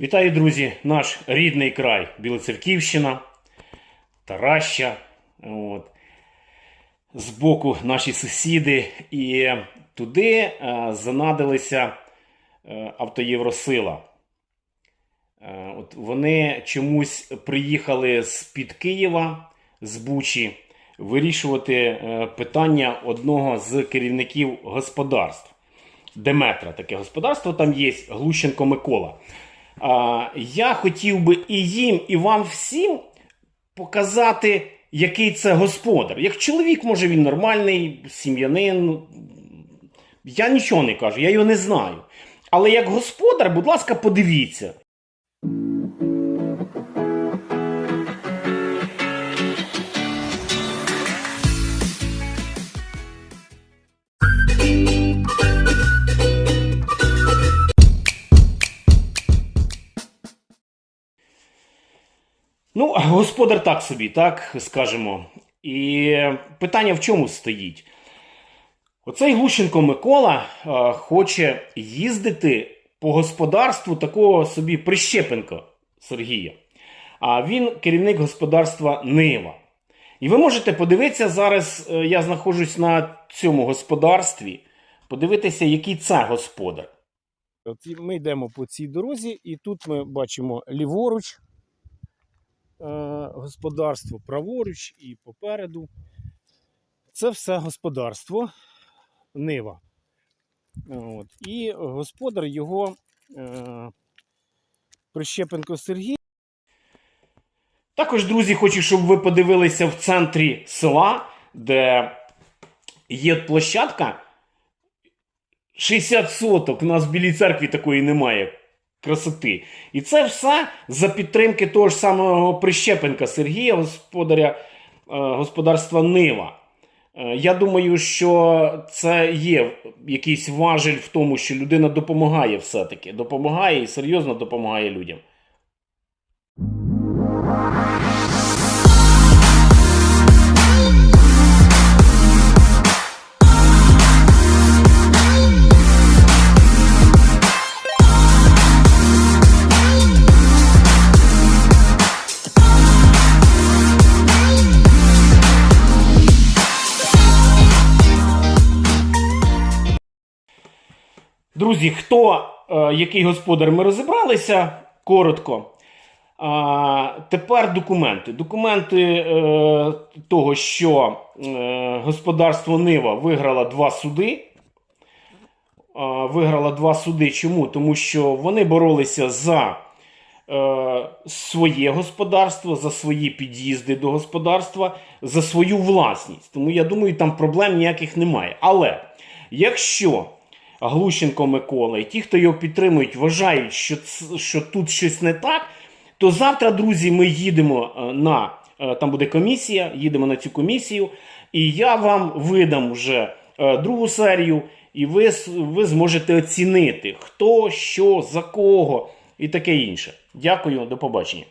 Вітаю, друзі! Наш рідний край Білоцерківщина, Тараща. От. Збоку наші сусіди. І туди е, занадилися е, автоєвросила. Е, от вони чомусь приїхали з-під Києва, з Бучі, вирішувати е, питання одного з керівників господарств. Деметра таке господарство там є, Глущенко Микола. Я хотів би і їм, і вам всім показати, який це господар. Як чоловік, може, він нормальний, сім'янин. Я нічого не кажу, я його не знаю. Але як господар, будь ласка, подивіться. Ну, господар так собі, так скажемо. І питання в чому стоїть? Оцей Глущенко Микола е, хоче їздити по господарству такого собі Прищепенка Сергія. А він керівник господарства Нива. І ви можете подивитися зараз, е, я знаходжусь на цьому господарстві, подивитися, який це господар. От ми йдемо по цій дорозі, і тут ми бачимо ліворуч господарство, праворуч і попереду. Це все господарство Нива. От. І господар його е, Прищепенко Сергій. Також, друзі, хочу, щоб ви подивилися в центрі села, де є площадка 60 соток. У нас в Білій церкві такої немає красоти. І це все за підтримки того ж самого Прищепенка Сергія, господаря е, господарства Нива. Е, Я думаю, що це є якийсь важель в тому, що людина допомагає все-таки. Допомагає і серйозно допомагає людям. Друзі, хто е, який господар, ми розібралися коротко. А, тепер документи. Документи е, того, що е, господарство Нива виграло два суди. А, виграла два суди. Чому? Тому що вони боролися за е, своє господарство, за свої під'їзди до господарства, за свою власність. Тому я думаю, там проблем ніяких немає. Але якщо Глущенко Микола і ті, хто його підтримують, вважають, що, що тут щось не так, то завтра, друзі, ми їдемо е, на е, там буде комісія, їдемо на цю комісію, і я вам видам вже е, другу серію, і ви, ви зможете оцінити, хто, що, за кого і таке інше. Дякую, до побачення.